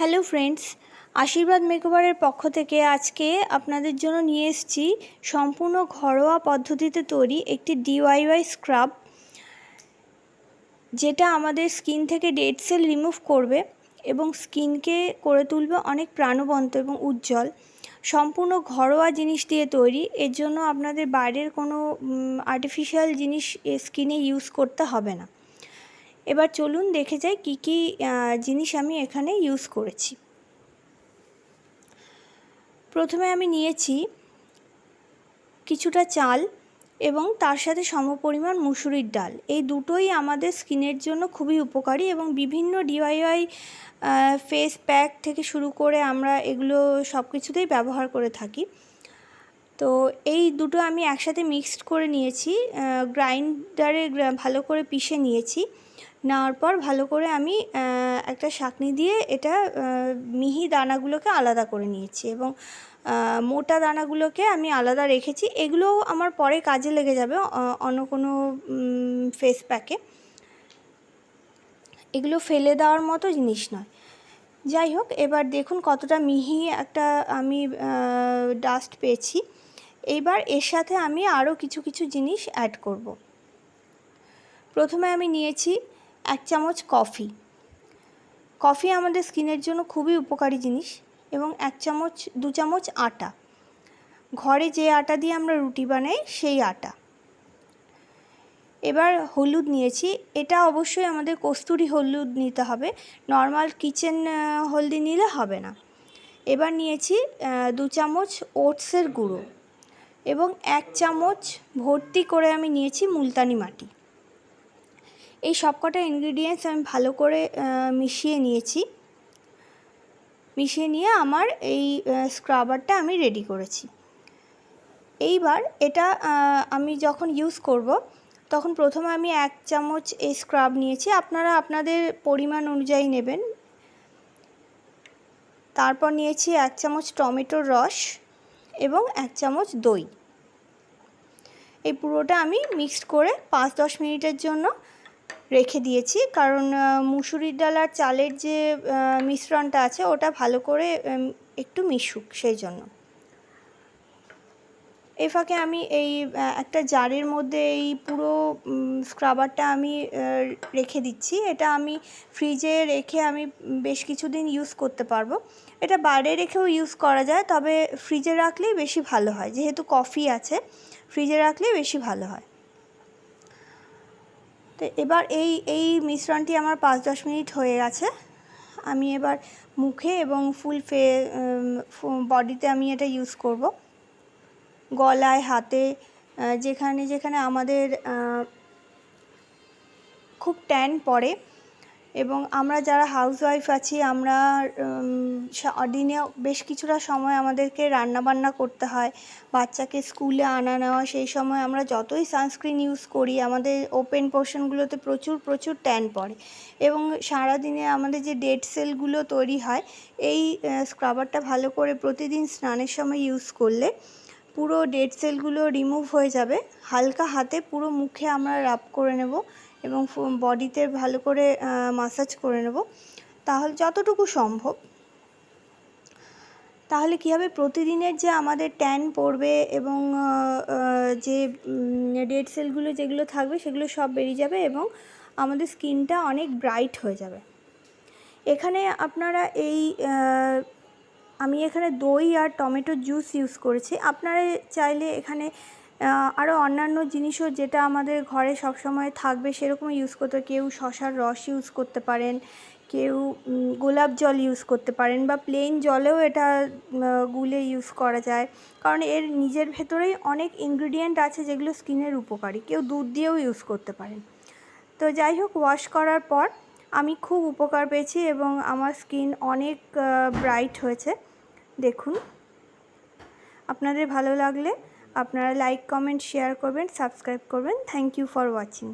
Hello friends, আশীর্বাদ মেকওভারের পক্ষ থেকে আজকে আপনাদের জন্য নিয়ে এসেছি সম্পূর্ণ ঘরোয়া পদ্ধতিতে তৈরি একটি ডিওয়াইওয়াই স্ক্রাব যেটা আমাদের স্কিন থেকে ডেড সেল রিমুভ করবে এবং স্কিনকে করে তুলবে অনেক প্রাণবন্ত এবং উজ্জ্বল। সম্পূর্ণ ঘরোয়া জিনিস দিয়ে তৈরি, এর জন্য আপনাদের বাইরের কোনো আর্টিফিশিয়াল জিনিস স্কিনে ইউজ করতে হবে না। এবার চলুন দেখে যাই কি কি জিনিস আমি এখানে ইউজ করেছি। প্রথমে আমি নিয়েছি কিছুটা চাল এবং তার সাথে সমপরিমাণ মুসুরির ডাল। এই দুটোই আমাদের স্কিনের জন্য খুবই উপকারী এবং বিভিন্ন ডিওয়াইওয়াই ফেস প্যাক থেকে শুরু করে আমরা এগুলো সব কিছুতেই ব্যবহার করে থাকি। তো এই দুটো আমি একসাথে মিক্সড করে নিয়েছি গ্রাইন্ডারে ভালো করে পিষে নিয়েছি। নেওয়ার পর ভালো করে আমি একটা শাকনি দিয়ে এটা মিহি দানাগুলোকে আলাদা করে নিয়েছি এবং মোটা দানাগুলোকে আমি আলাদা রেখেছি। এগুলোও আমার পরে কাজে লেগে যাবে অন্য কোনো ফেস প্যাকে এগুলো ফেলে দেওয়ার মতো জিনিস নয়। যাই হোক, এবার দেখুন কতটা মিহি একটা আমি ডাস্ট পেয়েছি। এইবার এর সাথে আমি আরও কিছু কিছু জিনিস অ্যাড করব। প্রথমে আমি নিয়েছি এক চামচ কফি কফি আমাদের স্কিনের জন্য খুবই উপকারী জিনিস এবং এক চামচ, দু চামচ আটা। ঘরে যে আটা দিয়ে আমরা রুটি বানাই, সেই আটা। এবার হলুদ নিয়েছি। এটা অবশ্যই আমাদের কস্তুরি হলুদ নিতে হবে। নর্মাল কিচেন হলদি নিলে হবে না। এবার নিয়েছি দু চামচ ওটসের গুঁড়ো। এবং এক চামচ ভর্তি করে আমি নিয়েছি মুলতানি মাটি। এই সবকটা ইনগ্রিডিয়েন্টস আমি ভালো করে মিশিয়ে নিয়েছি। মিশিয়ে নিয়ে আমার এই স্ক্রাবারটা আমি রেডি করেছি। এইবার এটা আমি যখন ইউজ করব, তখন প্রথমে আমি এক চামচ এই স্ক্রাব নিয়েছি। আপনারা আপনাদের পরিমাণ অনুযায়ী নেবেন। তারপর নিয়েছি এক চামচ টমেটোর রস। এবং এক চামচ দই। এই পুরোটা আমি মিক্সড করে পাঁচ দশ মিনিটের জন্য রেখে দিয়েছি। কারণ মুসুরির ডাল আর চালের যে মিশ্রণটা আছে, ওটা ভালো করে একটু মিশুক সেই জন্য। এ ফাঁকে আমি এই একটা জারের মধ্যে এই পুরো স্ক্রাবারটা আমি রেখে দিচ্ছি। এটা আমি ফ্রিজে রেখে আমি বেশ কিছুদিন ইউজ করতে পারব। এটা বাইরে রেখেও ইউজ করা যায়, তবে ফ্রিজে রাখলেই বেশি ভালো হয়। যেহেতু কফি আছে ফ্রিজে রাখলেই বেশি ভালো হয়। তো এবার এই এই মিশ্রণটি আমার পাঁচ দশ মিনিট হয়ে গেছে। আমি এবার মুখে এবং ফুল ফে বডিতে আমি এটা ইউজ করব। গলায়, হাতে যেখানে যেখানে আমাদের খুব ট্যান পড়ে। এবং আমরা যারা হাউসওয়াইফ আছি, আমরা দিনে বেশ কিছুটা সময় আমাদেরকে রান্নাবান্না করতে হয়। বাচ্চাকে স্কুলে আনা, নেওয়া, সেই সময় আমরা যতই সানস্ক্রিন ইউজ করি, আমাদের ওপেন পোর্শনগুলোতে প্রচুর প্রচুর ট্যান পড়ে। এবং সারাদিনে আমাদের যে ডেড সেলগুলো তৈরি হয়, এই স্ক্রাবারটা ভালো করে প্রতিদিন স্নানের সময় ইউজ করলে পুরো ডেড সেলগুলো রিমুভ হয়ে যাবে। হালকা হাতে পুরো মুখে আমরা রাব করে নেব এবং বডিতে ভালো করে মাসাজ করে নেব। তাহলে যতটুকু সম্ভব। তাহলে কী হবে? প্রতিদিনের যে আমাদের ট্যান পড়বে এবং যে ডেড সেলগুলো যেগুলো থাকবে সেগুলো সব বেরিয়ে যাবে এবং আমাদের স্কিনটা অনেক ব্রাইট হয়ে যাবে। এখানে আপনারা এই আমি এখানে দই আর টমেটো জুস ইউজ করেছি। আপনারা চাইলে এখানে আরও অন্যান্য জিনিসও যেটা আমাদের ঘরে সবসময় থাকবে সেরকম ইউজ করতে কেউ শশার রস ইউজ করতে পারেন, কেউ গোলাপ জল ইউজ করতে পারেন বা প্লেন জলেও এটা গুলে ইউজ করা যায়। কারণ এর নিজের ভেতরেই অনেক ইনগ্রিডিয়েন্ট আছে যেগুলো স্কিনের উপকারী। কেউ দুধ দিয়েও ইউজ করতে পারেন। তো যাই হোক ওয়াশ করার পর আমি খুব উপকার পেয়েছি এবং আমার স্কিন অনেক ব্রাইট হয়েছে। দেখুন। আপনাদের ভালো লাগলে আপনারা লাইক কমেন্ট শেয়ার করবেন সাবস্ক্রাইব করবেন। Thank you for watching